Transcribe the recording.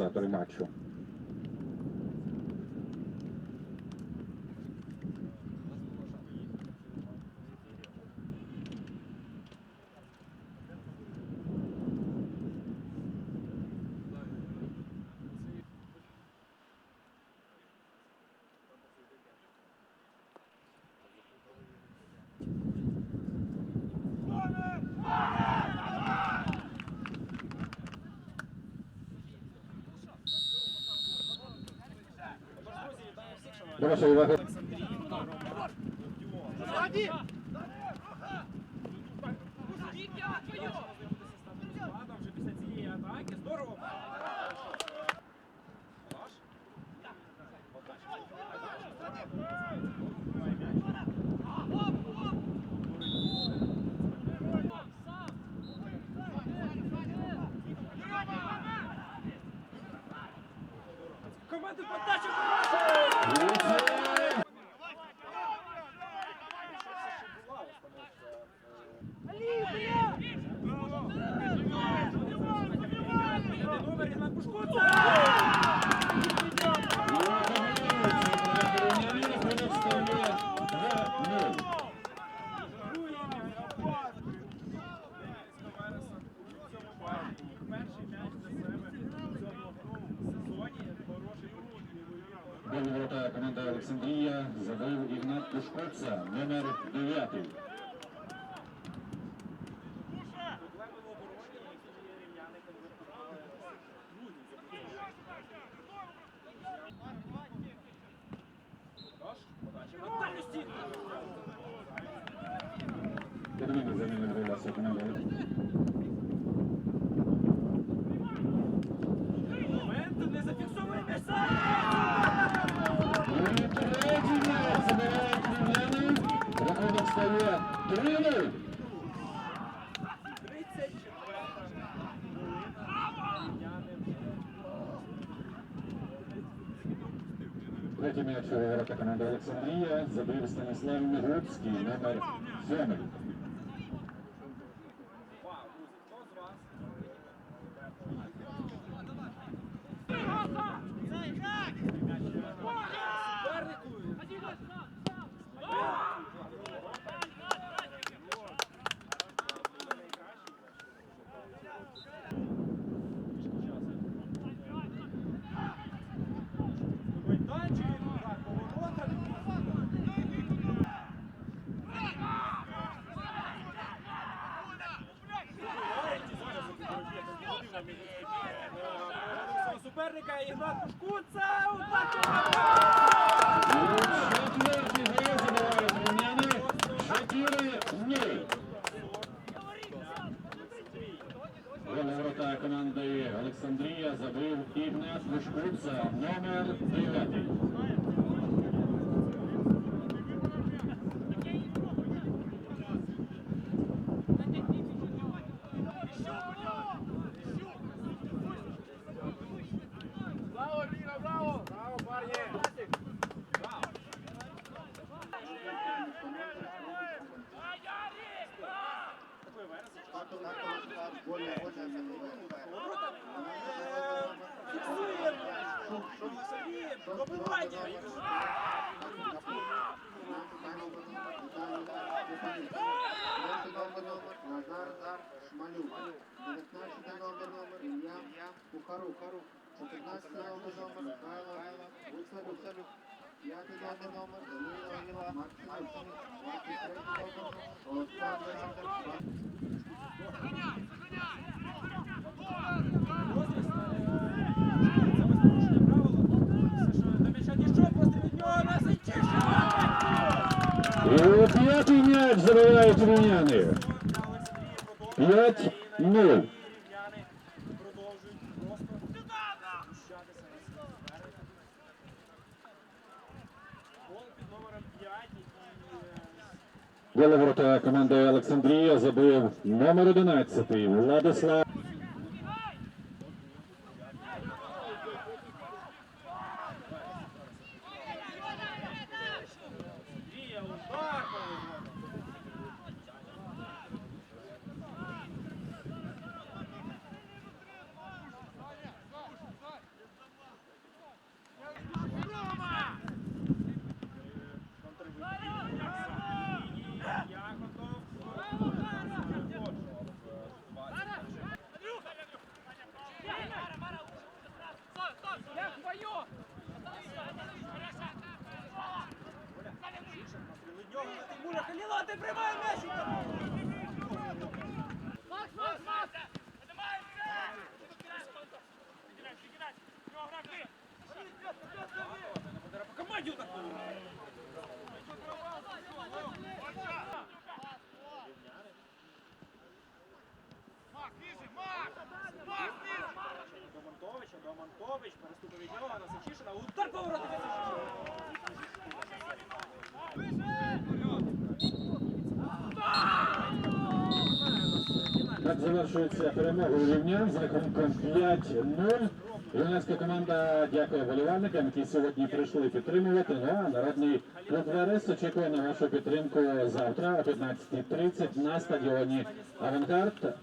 organizátory До вашої уваги Складом вже ворота команда Олександрія забив Ігнат Пушковця, номер 9. Проблеми в обороні, які рівняни Рахунок стає 3-0. 34 рівняни Третій м'яч у ворота команди Олександрія забив Станіслав Мігурський, номер 7. Суперника Ігнат Пушкуца. Четвертий гол забивають рівняни. 4-0. Гол у ворота команди Олександрія забив Ігнат Вишкуца, номер 9. Браво, Ліна, браво! Браво, парні! Добивання! Назар Шмалюк. 19 номер номер Ілля Кухарук. 14 номер номер Михайло Гуцалюк. 5 номер номер Данило Іла 23 номер Олександр Андер. І п'ятий м'яч забивають рівняни. 5-0. Продовжують просто знущатися. Гол під номером 5, ворота команди Олександрія забив номер 11 Владислав. удар. Ти приймай м'яч! Макс, Макс, Макс! По команді отак. До Монтовича, до Монтович, переступив від нього на Сачишина, удар повороту Так завершується перемогою рівня з рахунком 5-0. Юнацька команда дякує болівальникам, які сьогодні прийшли підтримувати. Ну а народний клуб очікує на вашу підтримку завтра о 15.30 на стадіоні Авангард.